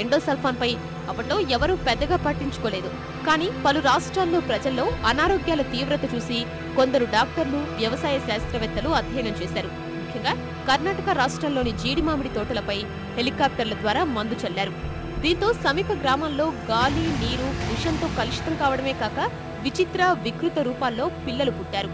Endosulfan పై అప్పట్లో ఎవరూ పెద్దగా పట్టించుకోలేదు. కానీ పలు రాష్ట్రాల్లో ప్రజల్లో అనారోగ్యాల తీవ్రత చూసి కొందరు డాక్టర్లు వ్యవసాయ శాస్త్రవేత్తలు అధ్యయనం చేశారు. ముఖ్యంగా కర్ణాటక రాష్ట్రంలోని జీడి మామిడి తోటలపై హెలికాప్టర్ల ద్వారా మందు చల్లారు. దీంతో సమీప గ్రామాల్లో గాలి నీరు విషంతో కలుషితం కావడమే కాక విచిత్ర వికృత రూపాల్లో పిల్లలు పుట్టారు.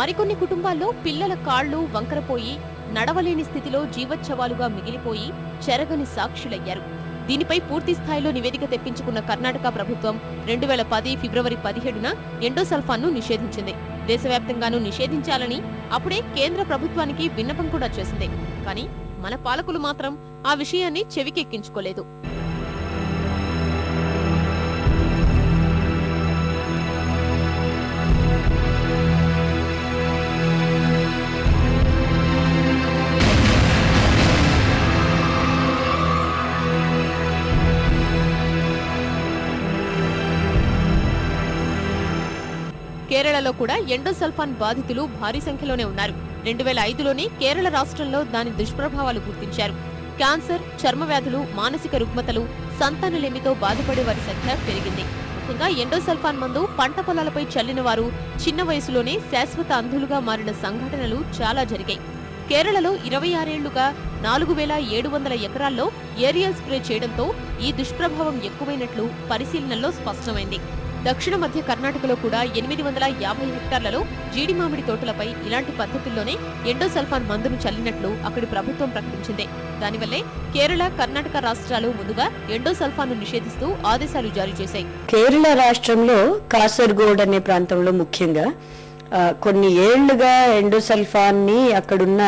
మరికొన్ని కుటుంబాల్లో పిల్లల కాళ్ళు వంకరపోయి నడవలేని స్థితిలో జీవచ్ఛవాలుగా మిగిలిపోయి చెరగని సాక్షులయ్యారు. దీనిపై పూర్తి స్థాయిలో నివేదిక తెప్పించుకున్న కర్ణాటక ప్రభుత్వం రెండు వేల పది ఫిబ్రవరి పదిహేడున ఎండోసల్ఫాన్ను నిషేధించింది. దేశవ్యాప్తంగానూ నిషేధించాలని అప్పుడే కేంద్ర ప్రభుత్వానికి విన్నపం కూడా చేసింది. కానీ మన పాలకులు మాత్రం ఆ విషయాన్ని చెవికెక్కించుకోలేదు. కేరళలో కూడా ఎండోసల్ఫాన్ బాధితులు భారీ సంఖ్యలోనే ఉన్నారు. రెండు వేల ఐదులోనే కేరళ రాష్ట్రంలో దాని దుష్ప్రభావాలు గుర్తించారు. క్యాన్సర్ చర్మ వ్యాధులు మానసిక రుగ్మతలు సంతానలేమితో బాధపడే వారి సంఖ్య పెరిగింది. ముఖ్యంగా ఎండోసల్ఫాన్ మందు పంట పొలాలపై చల్లిన వారు చిన్న వయసులోనే శాశ్వత అంధులుగా మారిన సంఘటనలు చాలా జరిగాయి. కేరళలో ఇరవై ఆరేళ్ళుగా నాలుగు వేల ఏడు వందల ఎకరాల్లో ఏరియల్ స్ప్రే చేయడంతో ఈ దుష్ప్రభావం ఎక్కువైనట్లు పరిశీలనల్లో స్పష్టమైంది. దక్షిణ మధ్య కర్ణాటకలో కూడా ఎనిమిది వందల యాభై హెక్టార్లలో జీడి మామిడి తోటలపై ఇలాంటి పద్ధతుల్లోనే ఎండోసల్ఫాన్ మందును చల్లినట్లు అక్కడి ప్రభుత్వం ప్రకటించింది. దానివల్లే కేరళ కర్ణాటక రాష్ట్రాలు ముందుగా ఎండోసల్ఫాన్ను నిషేధిస్తూ ఆదేశాలు జారీ చేశాయి. కేరళ రాష్ట్రంలో కాసర్గోడ్ అనే ప్రాంతంలో ముఖ్యంగా ఆ, కొన్ని ఏళ్ళుగా ఎండోసల్ఫాన్ని అక్కడున్న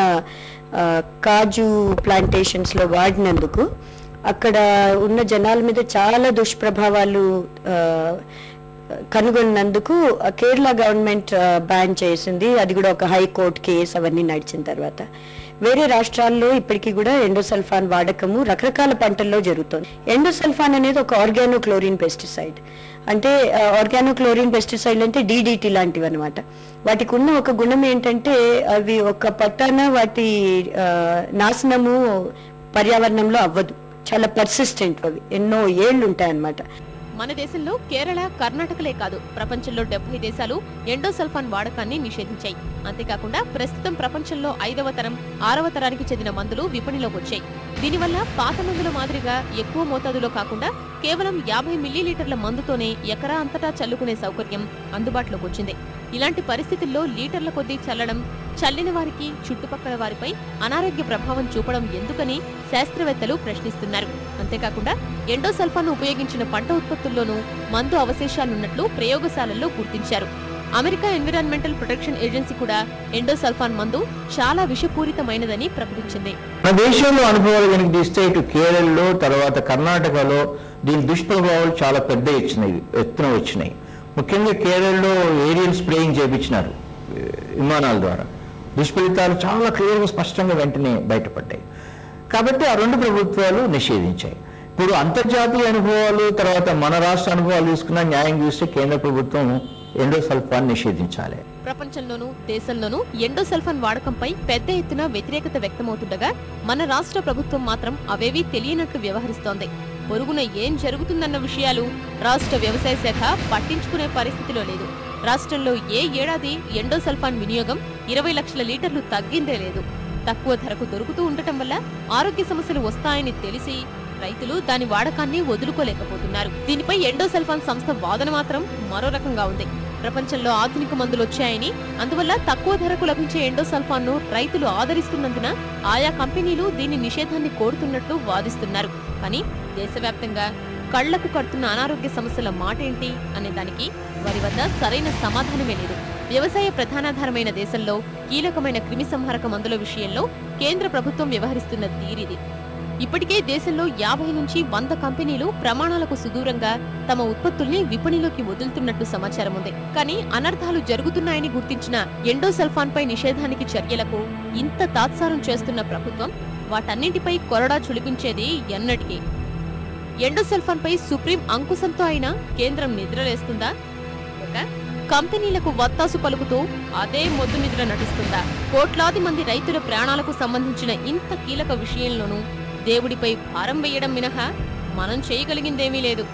కాజు ప్లాంటేషన్స్లో వాడినందుకు అక్కడ ఉన్న జనాల మీద చాలా దుష్ప్రభావాలు కనుగొన్నందుకు కేరళ గవర్నమెంట్ బ్యాన్ చేసింది. అది కూడా ఒక హైకోర్టు కేసు అవన్నీ నడిచిన తర్వాత. వేరే రాష్ట్రాల్లో ఇప్పటికీ కూడా ఎండోసల్ఫాన్ వాడకము రకరకాల పంటల్లో జరుగుతుంది. ఎండోసల్ఫాన్ అనేది ఒక ఆర్గానో క్లోరిన్ పెస్టిసైడ్. అంటే ఆర్గానో క్లోరిన్ పెస్టిసైడ్ అంటే డిడిటి లాంటివి అనమాట వాటికి ఉన్న ఒక గుణం ఏంటంటే అవి ఒక పట్టాన వాటి నాశనము పర్యావరణంలో అవ్వదు. చాలా పర్సిస్టెంట్ అవి. ఎన్నో ఏళ్ళు ఉంటాయి అన్నమాట మన దేశంలో కేరళ కర్ణాటకలే కాదు. ప్రపంచంలో డెబ్బై దేశాలు ఎండోసల్ఫాన్ వాడకాన్ని నిషేధించాయి. అంతేకాకుండా ప్రస్తుతం ప్రపంచంలో ఐదవ తరం ఆరవ తరానికి చెందిన మందులు విపణిలోకి వచ్చాయి. దీనివల్ల పాత మందుల మాదిరిగా ఎక్కువ మోతాదులో కాకుండా కేవలం యాభై మిల్లీలీటర్ల మందుతోనే ఎకరా అంతటా చల్లుకునే సౌకర్యం అందుబాటులోకి వచ్చింది. ఇలాంటి పరిస్థితుల్లో లీటర్ల కొద్దీ చల్లడం చల్లిన వారికి చుట్టుపక్కల వారిపై అనారోగ్య ప్రభావం చూపడం ఎందుకని శాస్త్రవేత్తలు ప్రశ్నిస్తున్నారు. అంతేకాకుండా ఎండోసల్ఫాన్ ఉపయోగించిన పంట ఉత్పత్తుల్లోనూ మందు అవశేషాలున్నట్లు ప్రయోగశాలల్లో గుర్తించారు. అమెరికా ఎన్విరాన్మెంటల్ ప్రొటెక్షన్ ఏజెన్సీ కూడా ఎండోసల్ఫాన్ మందు చాలా విషపూరితమైనదని ప్రకటించింది. మన దేశంలో అనుభవాలు వెనక్కి తీస్తే ఇటు కేరళలో తర్వాత కర్ణాటకలో దీని దుష్ప్రభావాలు చాలా పెద్ద ఎత్తున ఎత్తున వచ్చినాయి. ముఖ్యంగా కేరళలో ఏరియల్ స్ప్రేయింగ్ చేయించినారు విమానాల ద్వారా. దుష్ఫలితాలు చాలా క్లియర్గా స్పష్టంగా వెంటనే బయటపడ్డాయి. కాబట్టి ఆ రెండు ప్రభుత్వాలు నిషేధించాయి. ఇప్పుడు అంతర్జాతీయ అనుభవాలు తర్వాత మన రాష్ట్ర అనుభవాలు తీసుకున్న న్యాయం చూస్తే కేంద్ర ప్రభుత్వం ఎండోసల్ఫాన్ నిషేధించాలి. ప్రపంచంలోనూ దేశంలోనూ ఎండోసల్ఫాన్ వాడకంపై పెద్ద ఎత్తున వ్యతిరేకత వ్యక్తమవుతుండగా మన రాష్ట్ర ప్రభుత్వం మాత్రం అవేవీ తెలియనట్లు వ్యవహరిస్తోంది. పొరుగున ఏం జరుగుతుందన్న విషయాలు రాష్ట్ర వ్యవసాయ శాఖ పట్టించుకునే పరిస్థితిలో లేదు. రాష్ట్రంలో ఏ ఏడాది ఎండోసల్ఫాన్ వినియోగం ఇరవై లక్షల లీటర్లు తగ్గిందే లేదు. తక్కువ ధరకు దొరుకుతూ ఉండటం వల్ల ఆరోగ్య సమస్యలు వస్తాయని తెలిసి రైతులు దాని వాడకాన్ని వదులుకోలేకపోతున్నారు. దీనిపై ఎండోసల్ఫాన్ సంస్థ వాదన మాత్రం మరో రకంగా ఉంది. ప్రపంచంలో ఆధునిక మందులు వచ్చాయని అందువల్ల తక్కువ ధరకు లభించే ఎండోసల్ఫాన్ను రైతులు ఆదరిస్తున్నందున ఆయా కంపెనీలు దీని నిషేధాన్ని కోరుతున్నట్లు వాదిస్తున్నారు. కానీ దేశవ్యాప్తంగా కళ్ళకు కడుతున్న అనారోగ్య సమస్యల మాట ఏంటి అనే దానికి వారి వద్ద సరైన సమాధానమే లేదు. వ్యవసాయ ప్రధానాధారమైన దేశంలో కీలకమైన క్రిమిసంహారక మందుల విషయంలో కేంద్ర ప్రభుత్వం వ్యవహరిస్తున్న తీరిది. ఇప్పటికే దేశంలో యాభై నుంచి వంద కంపెనీలు ప్రమాణాలకు సుదూరంగా తమ ఉత్పత్తుల్ని విపణిలోకి వదులుతున్నట్టు సమాచారం ఉంది. కానీ అనర్థాలు జరుగుతున్నాయని గుర్తించిన ఎండోసల్ఫాన్ పై నిషేధానికి చర్యలకు ఇంత తాత్సారం చేస్తున్న ప్రభుత్వం వాటన్నింటిపై కొరడా చులిపించేది ఎన్నటికీ. ఎండోసల్ఫాన్ పై సుప్రీం అంకుశంతో అయినా కేంద్రం నిద్రలేస్తుందా? కంపెనీలకు వత్తాసు పలుకుతూ అదే మొద్దు నిద్ర నటిస్తుందా? కోట్లాది మంది రైతుల ప్రాణాలకు సంబంధించిన ఇంత కీలక విషయంలోనూ దేవుడిపై భారం వేయడం మినహా మనం చేయగలిగిందేమీ లేదు.